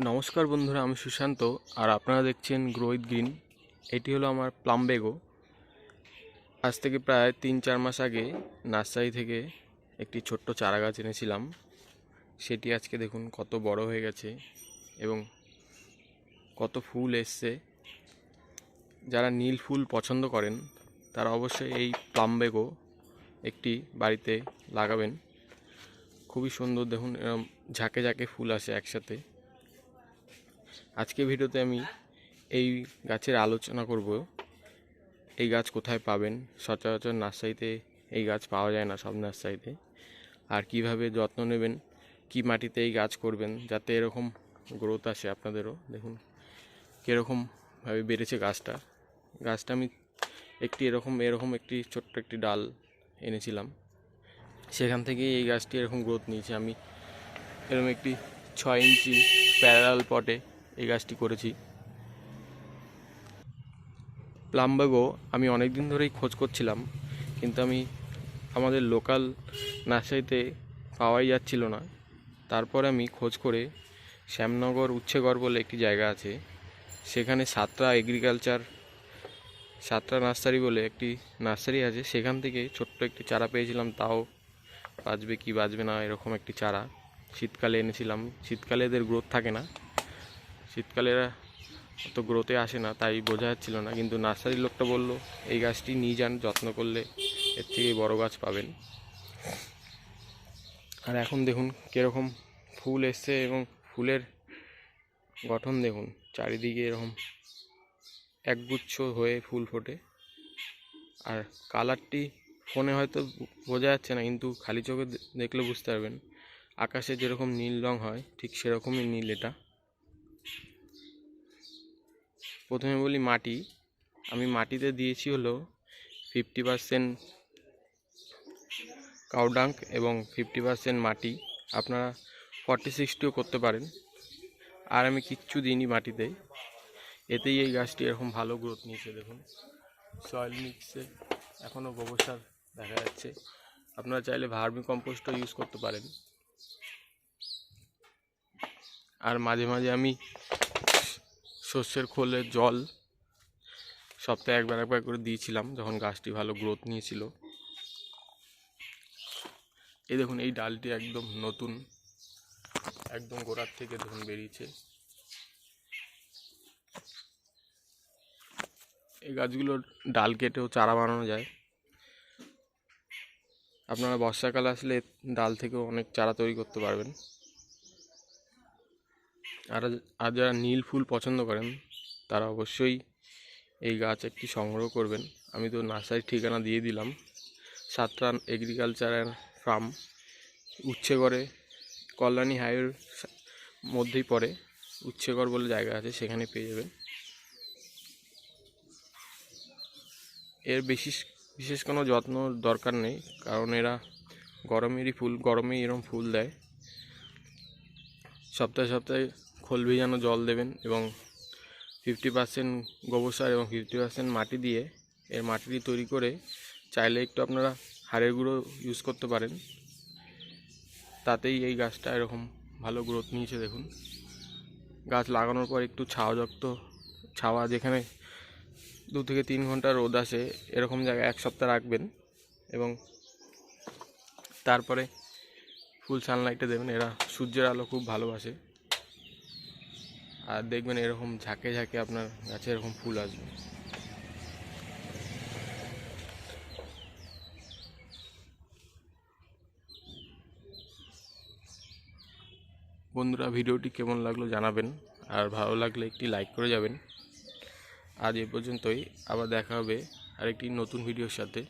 নমস্কার বন্ধুরা, আমি সুশান্ত আর আপনারা দেখছেন গ্রোইথ গ্রিন। এটি হলো আমার প্লামবেগো আজ থেকে প্রায় তিন চার মাস আগে নার্সারি থেকে একটি ছোট্ট চারা গাছ এনেছিলাম। সেটি আজকে দেখুন কত বড় হয়ে গেছে এবং কত ফুল এসছে। যারা নীল ফুল পছন্দ করেন, তারা অবশ্যই এই প্লামবেগো একটি বাড়িতে লাগাবেন। খুবই সুন্দর দেখুন, এরম ঝাঁকে ঝাঁকে ফুল আসে একসাথে। আজকে ভিডিওতে আমি এই গাছের আলোচনা করব। এই গাছ কোথায় পাবেন? সচরাচর নার্সারিতে এই গাছ পাওয়া যায় না সব নার্সারিতে। আর কীভাবে যত্ন নেবেন? কি মাটিতে এই গাছ করবেন? যাতে এরকম গ্রোথ আসে আপনাদেরও। দেখুন কীরকমভাবে বেড়েছে গাছটা। গাছটা আমি একটি এরকম এরকম একটি ছোট্ট একটি ডাল এনেছিলাম। সেখান থেকেই এই গাছটি এরকম গ্রোথ নিয়েছে। আমি এরকম একটি ছয় ইঞ্চি প্যারালাল পটে এই গাছটি করেছি। প্লামবাগো আমি অনেক দিন ধরেই খোঁজ করছিলাম, কিন্তু আমি আমাদের লোকাল নার্সারিতে পাওয়াই যাচ্ছিল না। তারপরে আমি খোঁজ করে শ্যামনগর উচ্ছেগড় বলে একটি জায়গা আছে, সেখানে সাতরা এগ্রিকালচার সাতরা নার্সারি বলে একটি নার্সারি আছে, সেখান থেকে ছোট্ট একটি চারা পেয়েছিলাম, তাও বাঁচবে কি বাঁচবে না এরকম একটি চারা। শীতকালে এনেছিলাম, শীতকালে এদের গ্রোথ থাকে না। শীতকালে এরা অত গ্রোথে আসে না, তাই বোঝা যাচ্ছিল না। কিন্তু নার্সারির লোকটা বলল, এই গাছটি নিয়ে যান, যত্ন করলে এর থেকে বড় গাছ পাবেন। আর এখন দেখুন কীরকম ফুল এসছে এবং ফুলের গঠন দেখুন, চারিদিকে এরকম একগুচ্ছ হয়ে ফুল ফোটে। আর কালারটি ফোনে হয়তো বোঝা যাচ্ছে না, কিন্তু খালি চোখে দেখলে বুঝতে পারবেন। আকাশে যেরকম নীল রং হয়, ঠিক সেরকমই নীল এটা। প্রথমে বলি মাটি। আমি মাটিতে দিয়েছি হলো ফিফটি পার্সেন্ট কাউডাঙ্ক এবং ফিফটি পার্সেন্ট মাটি। আপনারা ফর্টি সিক্সটিও করতে পারেন। আর আমি কিচ্ছু দিইনি মাটিতে। এতেই এই গাছটি এরকম ভালো গ্রোথ নিয়েছে, দেখুন। সয়েল মিক্সে এখনও গোবর সার দেখা যাচ্ছে। আপনারা চাইলে ভার্মি কম্পোস্টও ইউজ করতে পারেন। আর মাঝে মাঝে আমি শস্যের খোলে জল। সপ্তাহে একবার একবার করে দিয়েছিলাম, যখন গাছটি ভালো গ্রোথ নিয়েছিল। এই দেখুন, এই ডালটি একদম নতুন, একদম গোড়ার থেকে দেখুন বেরিয়েছে। এই গাছগুলোর ডাল কেটেও চারা বানানো যায়। আপনারা বর্ষাকাল আসলে ডাল থেকেও অনেক চারা তৈরি করতে পারবেন। আর আর যারা নীল ফুল পছন্দ করেন, তারা অবশ্যই এই গাছ একটি সংগ্রহ করবেন। আমি তো নার্সারির ঠিকানা দিয়ে দিলাম। সাতরান এগ্রিকালচার অ্যান্ড ফার্ম উচ্ছেগড়ে, কল্যাণী হাইওয়ের মধ্যেই পড়ে। উচ্ছেগড় বলে জায়গা আছে, সেখানে পেয়ে যাবেন। এর বিশেষ বিশেষ কোনো যত্ন দরকার নেই, কারণ এরা গরমেরই ফুল, গরমেই এরম ফুল দেয়। সপ্তাহে সপ্তাহে খোল ভিজানো জল দেবেন এবং ফিফটি পার্সেন্ট গোবর সার এবং ফিফটি পার্সেন্ট মাটি দিয়ে এর মাটিটি তৈরি করে চাইলে একটু আপনারা হাড়ের গুঁড়ো ইউজ করতে পারেন। তাতেই এই গাছটা এরকম ভালো গ্রোথ নিয়েছে দেখুন। গাছ লাগানোর পর একটু ছাওযুক্ত ছাওয়া যেখানে দু থেকে তিন ঘণ্টা রোদ আসে এরকম জায়গায় এক সপ্তাহ রাখবেন এবং তারপরে ফুল সানলাইটে দেবেন। এরা সূর্যের আলো খুব ভালোবাসে। আর দেখবেন এরকম ঝাঁকে ঝাঁকে আপনার গাছে এরকম ফুল আসবে। বন্ধুরা, ভিডিওটি কেমন লাগল জানাবেন, আর ভালো লাগলে একটি লাইক করে যাবেন। আজ এ পর্যন্তই, আবার দেখা হবে আরেকটি নতুন ভিডিওর সাথে।